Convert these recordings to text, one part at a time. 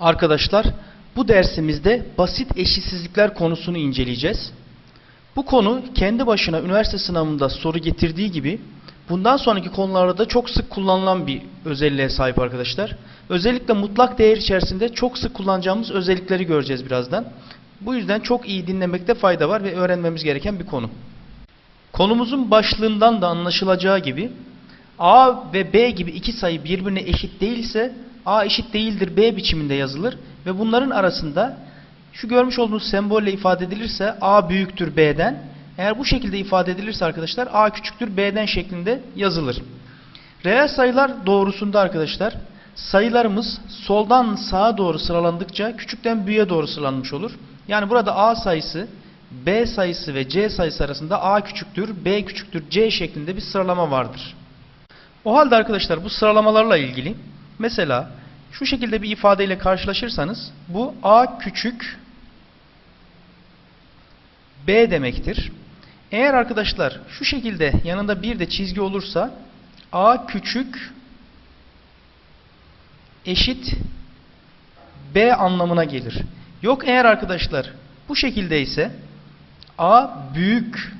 Arkadaşlar bu dersimizde basit eşitsizlikler konusunu inceleyeceğiz. Bu konu kendi başına üniversite sınavında soru getirdiği gibi bundan sonraki konularda da çok sık kullanılan bir özelliğe sahip arkadaşlar. Özellikle mutlak değer içerisinde çok sık kullanacağımız özellikleri göreceğiz birazdan. Bu yüzden çok iyi dinlemekte fayda var ve öğrenmemiz gereken bir konu. Konumuzun başlığından da anlaşılacağı gibi A ve B gibi iki sayı birbirine eşit değilse A eşit değildir B biçiminde yazılır ve bunların arasında şu görmüş olduğunuz sembolle ifade edilirse A büyüktür B'den. Eğer bu şekilde ifade edilirse arkadaşlar A küçüktür B'den şeklinde yazılır. Reel sayılar doğrusunda arkadaşlar sayılarımız soldan sağa doğru sıralandıkça küçükten büyüğe doğru sıralanmış olur. Yani burada A sayısı B sayısı ve C sayısı arasında A küçüktür, B küçüktür, C şeklinde bir sıralama vardır. O halde arkadaşlar bu sıralamalarla ilgili mesela şu şekilde bir ifadeyle karşılaşırsanız bu A küçük B demektir. Eğer arkadaşlar şu şekilde yanında bir de çizgi olursa A küçük eşit B anlamına gelir. Yok eğer arkadaşlar bu şekilde ise A büyük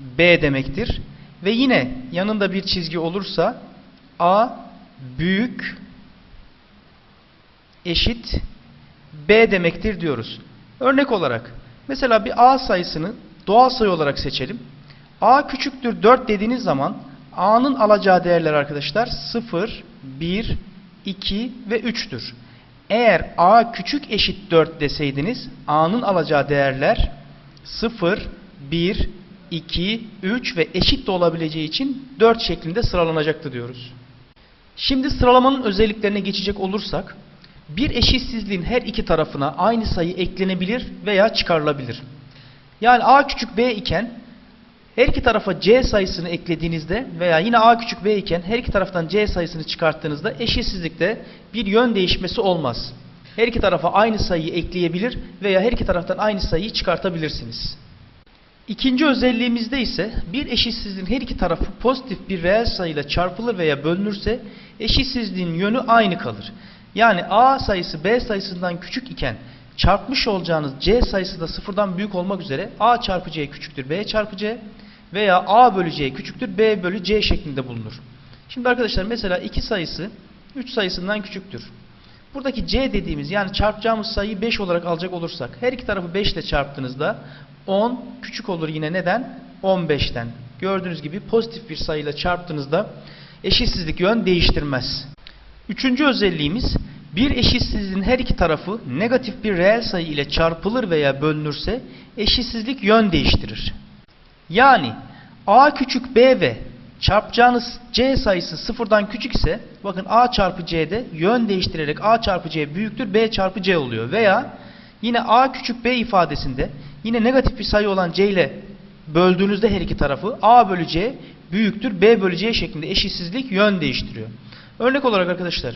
B demektir. Ve yine yanında bir çizgi olursa A büyük eşit B demektir diyoruz. Örnek olarak mesela bir A sayısını doğal sayı olarak seçelim. A küçüktür 4 dediğiniz zaman A'nın alacağı değerler arkadaşlar 0, 1, 2 ve 3'tür. Eğer A küçük eşit 4 deseydiniz A'nın alacağı değerler 0, 1, 2, 3 ve eşit de olabileceği için 4 şeklinde sıralanacaktı diyoruz. Şimdi sıralamanın özelliklerine geçecek olursak bir eşitsizliğin her iki tarafına aynı sayı eklenebilir veya çıkarılabilir. Yani A küçük B iken her iki tarafa C sayısını eklediğinizde veya yine A küçük B iken her iki taraftan C sayısını çıkarttığınızda eşitsizlikte bir yön değişmesi olmaz. Her iki tarafa aynı sayıyı ekleyebilir veya her iki taraftan aynı sayıyı çıkartabilirsiniz. İkinci özelliğimizde ise bir eşitsizliğin her iki tarafı pozitif bir reel sayıyla çarpılır veya bölünürse eşitsizliğin yönü aynı kalır. Yani A sayısı B sayısından küçük iken çarpmış olacağınız C sayısı da sıfırdan büyük olmak üzere A çarpı C küçüktür B çarpı C veya A bölü C küçüktür B bölü C şeklinde bulunur. Şimdi arkadaşlar mesela 2 sayısı 3 sayısından küçüktür. Buradaki C dediğimiz yani çarpacağımız sayıyı 5 olarak alacak olursak her iki tarafı 5 ile çarptığınızda 10 küçük olur yine neden? 15'ten. Gördüğünüz gibi pozitif bir sayıyla çarptığınızda eşitsizlik yön değiştirmez. Üçüncü özelliğimiz bir eşitsizliğin her iki tarafı negatif bir reel sayı ile çarpılır veya bölünürse eşitsizlik yön değiştirir. Yani A küçük B ve çarpacağınız C sayısı sıfırdan küçük ise bakın A çarpı C'de yön değiştirerek A çarpı C büyüktür B çarpı C oluyor. Veya yine A küçük B ifadesinde yine negatif bir sayı olan C ile böldüğünüzde her iki tarafı A bölü C büyüktür B bölü C şeklinde eşitsizlik yön değiştiriyor. Örnek olarak arkadaşlar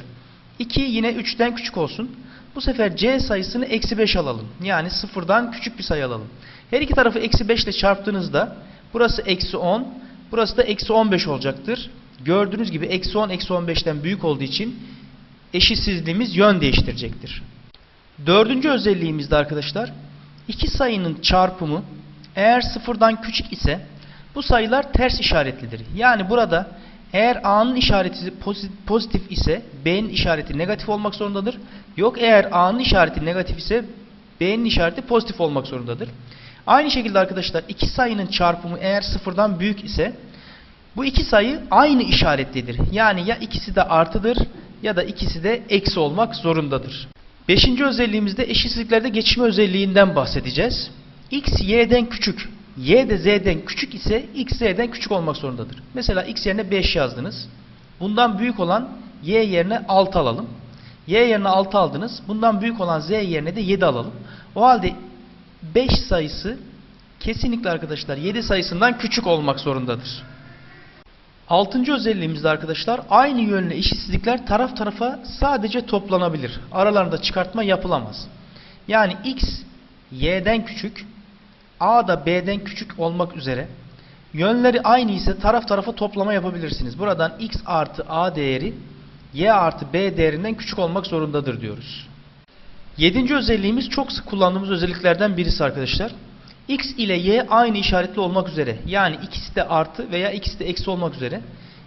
2 yine 3'ten küçük olsun. Bu sefer C sayısını eksi 5 alalım. Yani sıfırdan küçük bir sayı alalım. Her iki tarafı eksi 5 ile çarptığınızda burası eksi 10 burası da eksi 15 olacaktır. Gördüğünüz gibi eksi 10 eksi 15'ten büyük olduğu için eşitsizliğimiz yön değiştirecektir. Dördüncü özelliğimizde arkadaşlar iki sayının çarpımı eğer sıfırdan küçük ise bu sayılar ters işaretlidir. Yani burada eğer A'nın işareti pozitif ise B'nin işareti negatif olmak zorundadır. Yok eğer A'nın işareti negatif ise B'nin işareti pozitif olmak zorundadır. Aynı şekilde arkadaşlar iki sayının çarpımı eğer sıfırdan büyük ise bu iki sayı aynı işaretlidir. Yani ya ikisi de artıdır ya da ikisi de eksi olmak zorundadır. Beşinci özelliğimizde eşitsizliklerde geçişme özelliğinden bahsedeceğiz. X y'den küçük, y de z'den küçük ise x z'den küçük olmak zorundadır. Mesela x yerine 5 yazdınız. Bundan büyük olan y yerine 6 alalım. Y yerine 6 aldınız. Bundan büyük olan z yerine de 7 alalım. O halde 5 sayısı kesinlikle arkadaşlar 7 sayısından küçük olmak zorundadır. Altıncı özelliğimizde arkadaşlar aynı yönlü eşitsizlikler taraf tarafa sadece toplanabilir. Aralarında çıkartma yapılamaz. Yani x y'den küçük, a da b'den küçük olmak üzere yönleri aynı ise taraf tarafa toplama yapabilirsiniz. Buradan x artı a değeri y artı b değerinden küçük olmak zorundadır diyoruz. Yedinci özelliğimiz çok sık kullandığımız özelliklerden birisi arkadaşlar. X ile Y aynı işaretli olmak üzere. Yani ikisi de artı veya ikisi de eksi olmak üzere.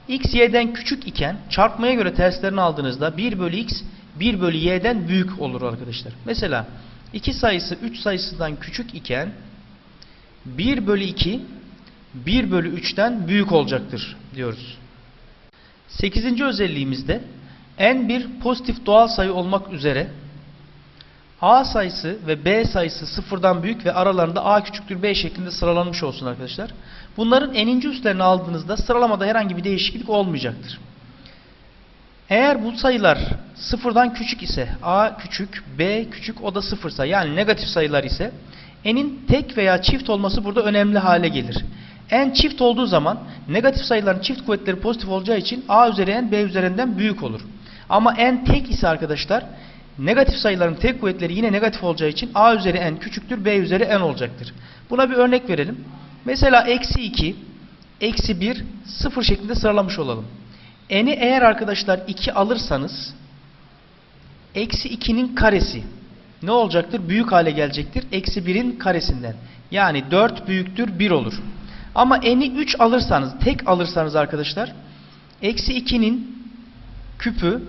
X Y'den küçük iken çarpmaya göre terslerini aldığınızda 1 bölü X 1 bölü Y'den büyük olur arkadaşlar. Mesela 2 sayısı 3 sayısından küçük iken 1 bölü 2 1 bölü 3'ten büyük olacaktır diyoruz. 8. özelliğimizde n bir pozitif doğal sayı olmak üzere A sayısı ve B sayısı sıfırdan büyük ve aralarında A küçüktür B şeklinde sıralanmış olsun arkadaşlar. Bunların n'inci üstlerini aldığınızda sıralamada herhangi bir değişiklik olmayacaktır. Eğer bu sayılar sıfırdan küçük ise A küçük, B küçük o da sıfırsa yani negatif sayılar ise n'in tek veya çift olması burada önemli hale gelir. n çift olduğu zaman negatif sayıların çift kuvvetleri pozitif olacağı için A üzeri n B üzerinden büyük olur. Ama n tek ise arkadaşlar Negatif sayıların tek kuvvetleri yine negatif olacağı için a üzeri n küçüktür b üzeri n olacaktır. Buna bir örnek verelim. Mesela eksi 2, eksi 1, 0 şeklinde sıralamış olalım. n'i eğer arkadaşlar 2 alırsanız eksi 2'nin karesi ne olacaktır? Büyük hale gelecektir. Eksi 1'in karesinden. Yani 4 büyüktür 1 olur. Ama n'i 3 alırsanız, tek alırsanız arkadaşlar eksi 2'nin küpü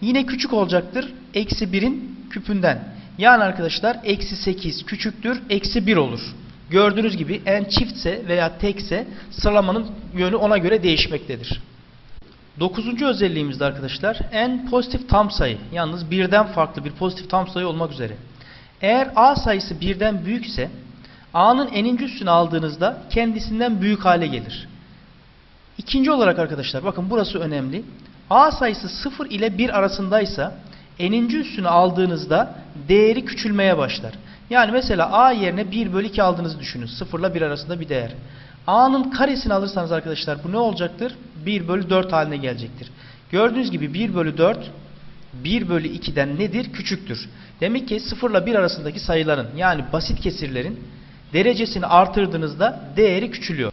yine küçük olacaktır. Eksi 1'in küpünden. Yani arkadaşlar eksi 8 küçüktür. Eksi 1 olur. Gördüğünüz gibi n çiftse veya tekse sıralamanın yönü ona göre değişmektedir. Dokuzuncu özelliğimizde arkadaşlar n pozitif tam sayı. Yalnız birden farklı bir pozitif tam sayı olmak üzere. Eğer a sayısı birden büyükse a'nın n'inci üstünü aldığınızda kendisinden büyük hale gelir. İkinci olarak arkadaşlar bakın burası önemli. A sayısı 0 ile 1 arasındaysa n'inci üstünü aldığınızda değeri küçülmeye başlar. Yani mesela A yerine 1 bölü 2 aldığınızı düşünün. 0 ile 1 arasında bir değer. A'nın karesini alırsanız arkadaşlar bu ne olacaktır? 1 bölü 4 haline gelecektir. Gördüğünüz gibi 1 bölü 4 1 bölü 2'den nedir? Küçüktür. Demek ki 0 ile 1 arasındaki sayıların yani basit kesirlerin derecesini artırdığınızda değeri küçülüyor.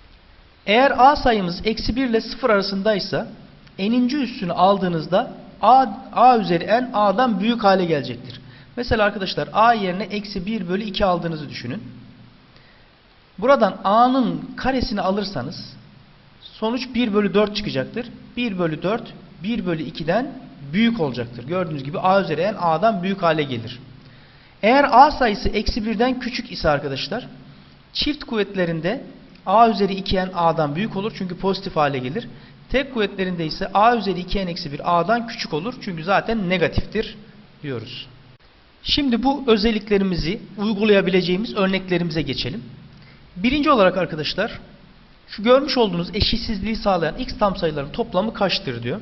Eğer A sayımız eksi 1 ile 0 arasındaysa n'inci üstünü aldığınızda a, a üzeri n a'dan büyük hale gelecektir. Mesela arkadaşlar a yerine eksi 1 bölü 2 aldığınızı düşünün. Buradan a'nın karesini alırsanız sonuç 1 bölü 4 çıkacaktır. 1 bölü 4 1 bölü 2'den büyük olacaktır. Gördüğünüz gibi a üzeri n a'dan büyük hale gelir. Eğer a sayısı eksi 1'den küçük ise arkadaşlar çift kuvvetlerinde a üzeri 2n a'dan büyük olur çünkü pozitif hale gelir. Tek kuvvetlerinde ise a üzeri 2n eksi 1 a'dan küçük olur. Çünkü zaten negatiftir diyoruz. Şimdi bu özelliklerimizi uygulayabileceğimiz örneklerimize geçelim. Birinci olarak arkadaşlar şu görmüş olduğunuz eşitsizliği sağlayan x tam sayıların toplamı kaçtır diyor.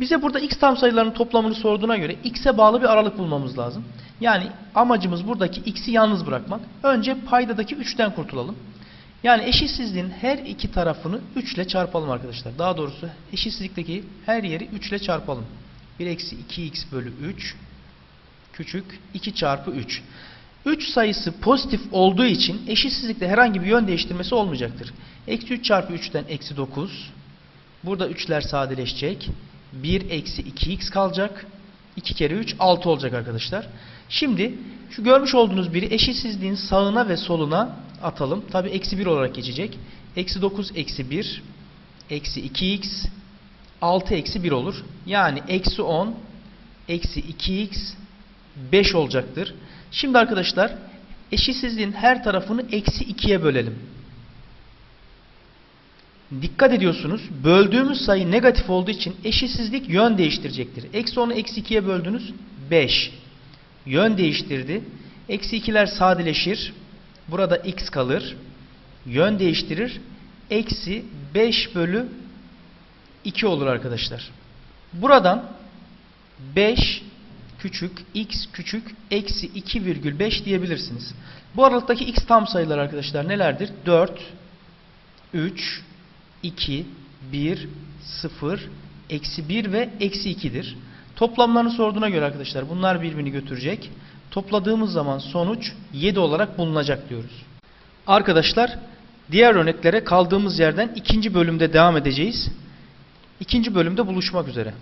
Bize burada x tam sayılarının toplamını sorduğuna göre x'e bağlı bir aralık bulmamız lazım. Yani amacımız buradaki x'i yalnız bırakmak. Önce paydadaki 3'ten kurtulalım. Yani eşitsizliğin her iki tarafını 3 ile çarpalım arkadaşlar. Daha doğrusu eşitsizlikteki her yeri 3 ile çarpalım. 1 eksi 2x bölü 3 küçük 2 çarpı 3. 3 sayısı pozitif olduğu için eşitsizlikte herhangi bir yön değiştirmesi olmayacaktır. Eksi 3 çarpı 3'ten eksi 9. Burada 3'ler sadeleşecek. 1 eksi 2x kalacak. 2 kere 3 6 olacak arkadaşlar. Şimdi şu görmüş olduğunuz biri eşitsizliğin sağına ve soluna atalım. Tabi eksi 1 olarak geçecek. Eksi 9 eksi 1 eksi 2x 6 eksi 1 olur. Yani eksi 10 eksi 2x 5 olacaktır. Şimdi arkadaşlar eşitsizliğin her tarafını eksi 2'ye bölelim. Dikkat ediyorsunuz. Böldüğümüz sayı negatif olduğu için eşitsizlik yön değiştirecektir. Eksi 10'u eksi 2'ye böldünüz. 5. Yön değiştirdi. Eksi 2'ler sadeleşir. Burada x kalır. Yön değiştirir. Eksi 5 bölü 2 olur arkadaşlar. Buradan 5 küçük, x küçük, eksi 2,5 diyebilirsiniz. Bu aralıktaki x tam sayılar arkadaşlar nelerdir? 4, 3, 2, 1, 0, eksi 1 ve eksi 2'dir. Toplamlarını sorduğuna göre arkadaşlar bunlar birbirini götürecek. Topladığımız zaman sonuç 7 olarak bulunacak diyoruz. Arkadaşlar diğer örneklere kaldığımız yerden ikinci bölümde devam edeceğiz. İkinci bölümde buluşmak üzere.